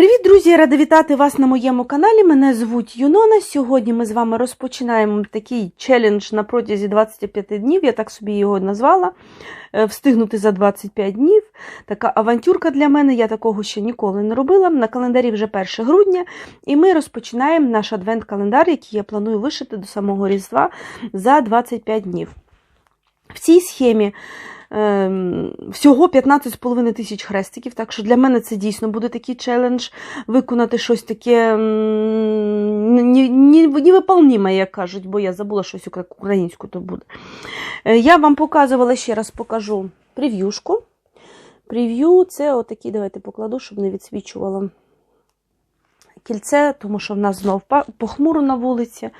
Привіт, друзі! Я рада вітати вас на моєму каналі. Мене звуть Юнона. Сьогодні ми з вами розпочинаємо такий челендж на протязі 25 днів. Я так собі його назвала. Е, Встигнути за 25 днів. Така авантюрка для мене. Я такого ще ніколи не робила. На календарі вже 1 грудня, і ми розпочинаємо наш адвент-календар, який я планую вишити до самого Різдва за 25 днів. В цій схемі ем, всього 15,5 тисяч хрестиків, так що для мене це дійсно буде такий челендж виконати щось таке невиполніме, як кажуть, бо я забула щось українську то буде. Е, Я вам показувала, ще раз покажу прев'юшку. Прев'ю це отакі, давайте покладу, щоб не відсвічувало кільце, тому що в нас знов похмуро на вулиці.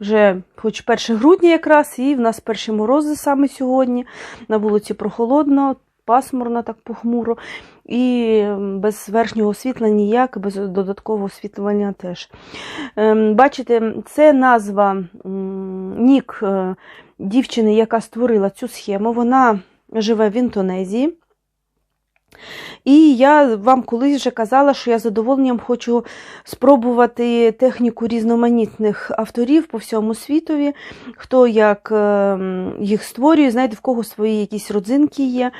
Вже хоч 1 грудня якраз, і в нас перші морози саме сьогодні. На вулиці прохолодно, пасмурно, так похмуро. І без верхнього освітла ніяк, без додаткового освітлення теж. Ем, Бачите, це назва нік е, дівчини, яка створила цю схему. Вона живе в Інтонезії. І я вам колись вже казала, що я з задоволенням хочу спробувати техніку різноманітних авторів по всьому світові, хто як ем, їх створює, знаєте, в кого свої якісь родзинки є.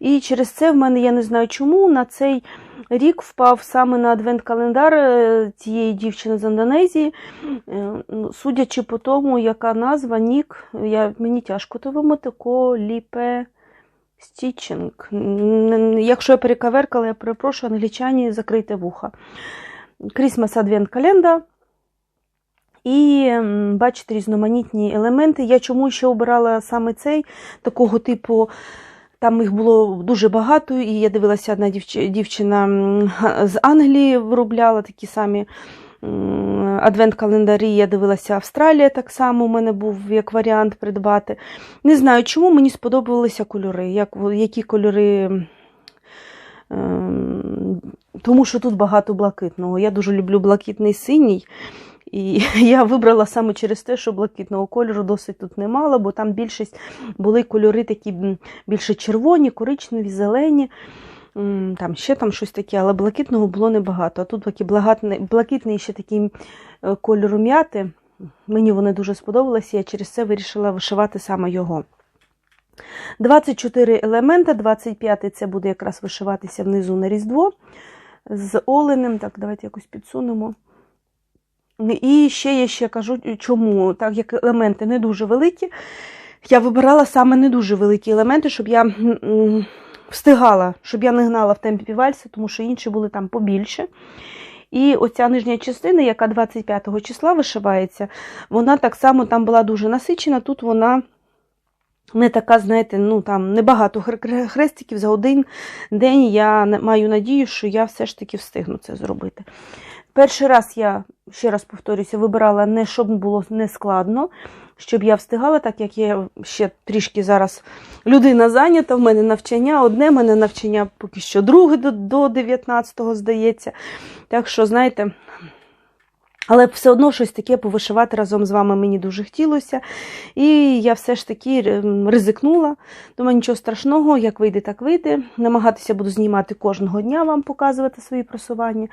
І через це в мене, я не знаю чому, на цей рік впав саме на адвент-календар е, цієї дівчини з Індонезії. Е, ну, Судячи по тому, яка назва, нік, я, мені тяжко то вимити, коліпе. Стічинг. Якщо я перекаверкала, я перепрошую, англічані, закрийте вуха. Крісмас Адвент Календа. І бачите різноманітні елементи. Я чому ще обирала саме цей такого типу. Там їх було дуже багато, і я дивилася, одна дівчина з Англії виробляла такі самі адвент-календарі. Я дивилася Австралія так само, у мене був як варіант придбати. Не знаю, чому мені сподобалися кольори. Як, які кольори. ем, Тому що тут багато блакитного. Я дуже люблю блакитний синій. І я вибрала саме через те, що блакитного кольору досить тут немало, бо там більшість були кольори такі більше червоні, коричневі, зелені. Там ще там щось таке, але блакитного було небагато. А тут такий блакитний, ще такий е, кольору м'яти. Мені вони дуже сподобалися, я через це вирішила вишивати саме його. 24 елемента, 25 це буде якраз вишиватися внизу на Різдво з оленем. Так, давайте якось підсунемо. І ще я ще кажу, чому, так як елементи не дуже великі, я вибирала саме не дуже великі елементи, щоб я встигала, щоб я не гнала в темпі вальсу, тому що інші були там побільше. І оця нижня частина, яка 25 числа вишивається, вона так само там була дуже насичена, тут вона не така, знаєте, ну там небагато хрестиків за один день. Я маю надію, що я все ж таки встигну це зробити. Перший раз я, ще раз повторюся, вибирала не щоб було не складно, щоб я встигала, так як я ще трішки зараз людина зайнята, в мене навчання, одне в мене навчання поки що друге до, до 19-го, здається. Так що, знаєте, але все одно щось таке повишивати разом з вами мені дуже хотілося. І я все ж таки ризикнула. Думаю, нічого страшного, як вийде, так вийде. Намагатися буду знімати кожного дня вам показувати свої просування.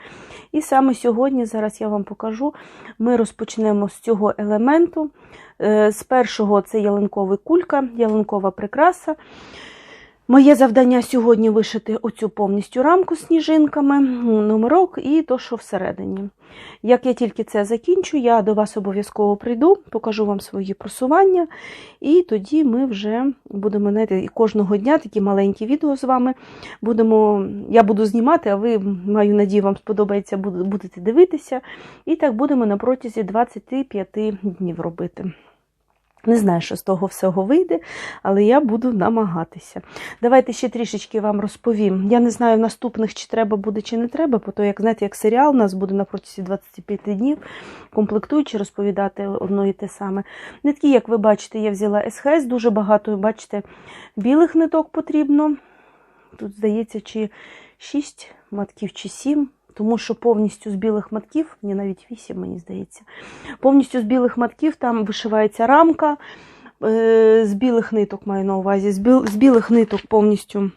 І саме сьогодні, зараз я вам покажу, ми розпочнемо з цього елементу. Е, З першого це ялинковий кулька, ялинкова прикраса. Моє завдання сьогодні вишити оцю повністю рамку з сніжинками, номерок і то, що всередині. Як я тільки це закінчу, я до вас обов'язково прийду, покажу вам свої просування, і тоді ми вже будемо знаєте, кожного дня такі маленькі відео з вами будемо. Я буду знімати, а ви маю надію, вам сподобається, будете дивитися. І так будемо на протязі 25 днів робити. Не знаю, що з того всього вийде, але я буду намагатися. Давайте ще трішечки вам розповім. Я не знаю в наступних, чи треба буде, чи не треба, бо то, як знаєте, як серіал у нас буде на протязі 25 днів, комплектуючи, розповідати одно і те саме. Нитки, як ви бачите, я взяла СХС, дуже багато, бачите, білих ниток потрібно. Тут, здається, чи 6 матків, чи 7. Тому що повністю з білих матків, ні, навіть 8, мені здається, повністю з білих матків там вишивається рамка, е, з білих ниток маю на увазі, з білих ниток повністю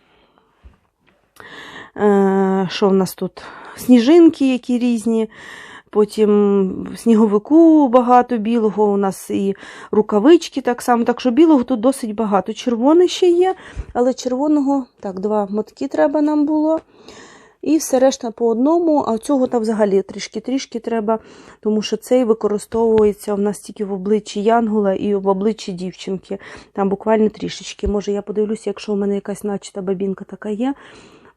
Е, Що в нас тут? Сніжинки, які різні. Потім сніговику багато білого, у нас і рукавички так само. Так що білого тут досить багато. Червоний ще є, але червоного так, два мотки треба нам було. І все решта по одному, а цього там взагалі трішки-трішки треба, тому що цей використовується в нас тільки в обличчі Янгола і в обличчі дівчинки. Там буквально трішечки. Може, я подивлюся, якщо в мене якась начата бабінка така є,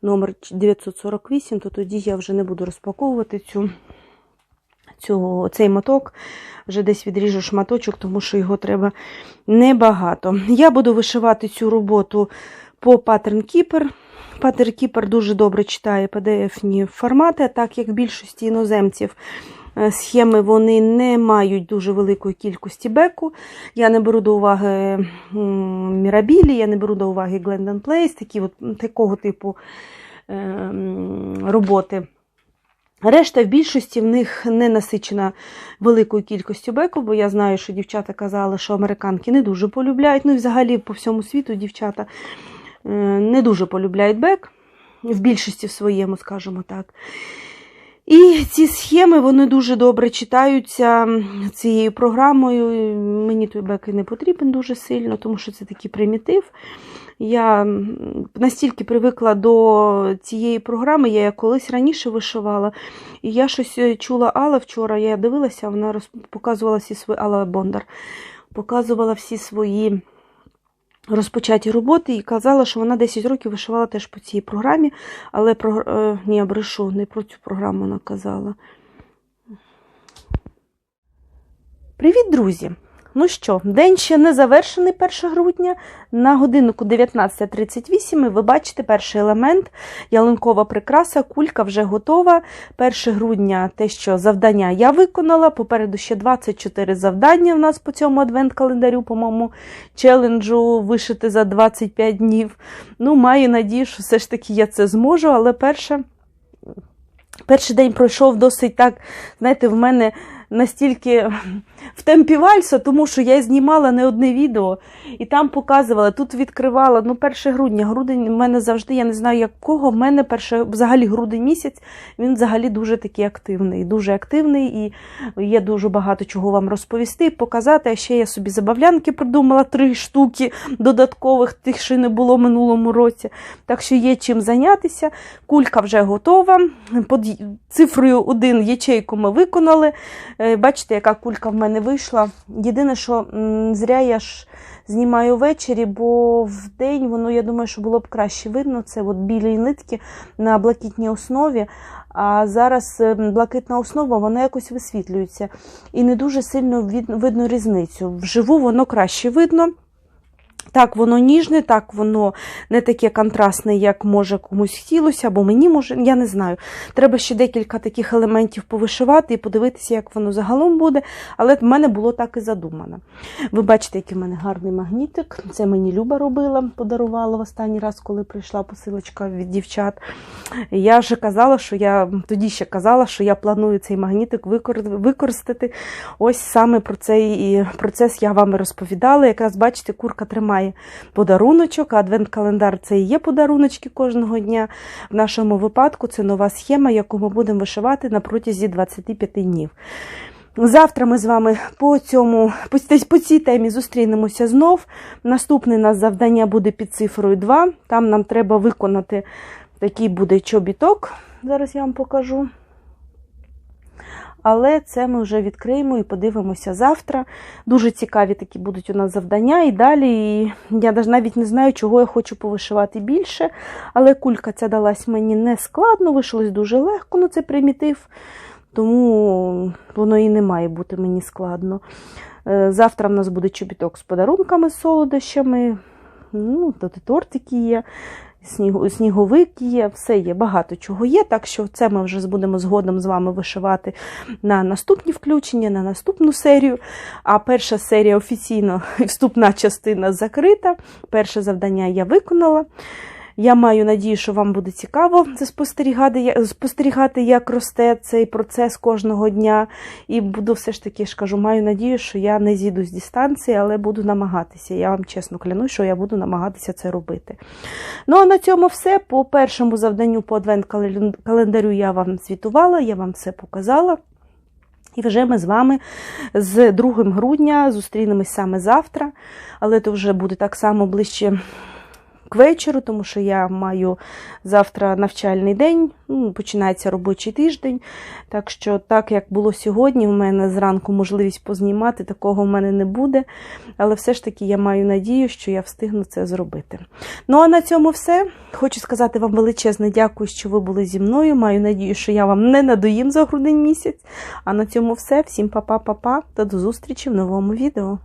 номер 948, то тоді я вже не буду розпаковувати цю, цю, цей моток. Вже десь відріжу шматочок, тому що його треба небагато. Я буду вишивати цю роботу по Pattern Keeper. Pattern Keeper дуже добре читає PDF-ні формати, так як більшості іноземців е, схеми вони не мають дуже великої кількості беку. Я не беру до уваги Мірабілі, я не беру до уваги Glendon Place, такі от, такого типу е, роботи. Решта в більшості в них не насичена великою кількістю беку, бо я знаю, що дівчата казали, що американки не дуже полюбляють. Ну і взагалі по всьому світу дівчата не дуже полюбляють бек, в більшості в своєму, скажімо так. І ці схеми вони дуже добре читаються цією програмою. Мені той бек і не потрібен дуже сильно, тому що це такий примітив. Я настільки привикла до цієї програми, я колись раніше вишивала. І я щось чула Алла вчора, я дивилася, вона показувала всі свої Алла Бондар, показувала всі свої розпочаті роботи і казала, що вона 10 років вишивала теж по цій програмі, але про... Е, ні, брешу, не про цю програму вона казала. Привіт, друзі! Ну що, день ще не завершений 1 грудня. На годиннику 19.38 ви бачите перший елемент, ялинкова прикраса, кулька вже готова. 1 грудня те, що завдання я виконала. Попереду ще 24 завдання в нас по цьому адвент-календарю, по моєму челенджу вишити за 25 днів. Ну, маю надію, що все ж таки я це зможу, але перше. Перший день пройшов досить так, знаєте, в мене настільки в темпі вальсу, тому що я знімала не одне відео і там показувала, тут відкривала ну, 1 грудня. Грудень в мене завжди, я не знаю якого, в мене перше, взагалі грудень місяць, він взагалі дуже такий активний, дуже активний і є дуже багато чого вам розповісти, показати. А ще я собі забавлянки придумала три штуки додаткових, тих, що не було минулому році. Так що є чим зайнятися. Кулька вже готова. Під цифрою 1 ячейку ми виконали. Бачите, яка кулька в мене вийшла. Єдине, що зря я ж знімаю ввечері, бо в день воно, я думаю, що було б краще видно. Це от білі нитки на блакитній основі. А зараз блакитна основа вона якось висвітлюється. І не дуже сильно видно різницю. Вживу воно краще видно. Так, воно ніжне, так, воно не таке контрастне, як може комусь хотілося, або мені може, я не знаю. Треба ще декілька таких елементів повишивати і подивитися, як воно загалом буде. Але в мене було так і задумано. Ви бачите, який в мене гарний магнітик. Це мені Люба робила, подарувала в останній раз, коли прийшла посилочка від дівчат. Я вже казала, що я тоді ще казала, що я планую цей магнітик використати. Ось саме про цей процес я вам розповідала. Якраз бачите, курка тримає має подаруночок, адвент-календар це і є подаруночки кожного дня. В нашому випадку це нова схема, яку ми будемо вишивати на протязі 25 днів. Завтра ми з вами по цьому, по цій темі зустрінемося знов. Наступне нас завдання буде під цифрою 2. Там нам треба виконати такий буде чобіток. Зараз я вам покажу. Але це ми вже відкриємо і подивимося завтра. Дуже цікаві такі будуть у нас завдання і далі. Я навіть не знаю, чого я хочу повишивати більше. Але кулька ця далась мені не складно, вийшлось дуже легко, ну це примітив, тому воно і не має бути мені складно. Е, завтра в нас буде чобіток з подарунками, з солодощами. Ну, Тут і тортики є сніговик є, все є, багато чого є. Так що це ми вже будемо згодом з вами вишивати на наступні включення, на наступну серію. А перша серія офіційно, вступна частина закрита. Перше завдання я виконала. Я маю надію, що вам буде цікаво це спостерігати, спостерігати, як росте цей процес кожного дня. І буду все ж таки ж кажу, маю надію, що я не зійду з дистанції, але буду намагатися. Я вам чесно клянусь, що я буду намагатися це робити. Ну а на цьому все. По першому завданню по адвент-календарю я вам звітувала, я вам все показала. І вже ми з вами з 2 грудня зустрінемось саме завтра, але то вже буде так само ближче к вечору, тому що я маю завтра навчальний день, ну, починається робочий тиждень. Так що, так як було сьогодні, в мене зранку можливість познімати, такого в мене не буде. Але все ж таки я маю надію, що я встигну це зробити. Ну а на цьому все. Хочу сказати вам величезне дякую, що ви були зі мною. Маю надію, що я вам не надоїм за грудень місяць. А на цьому все. Всім па-па-па-па та до зустрічі в новому відео.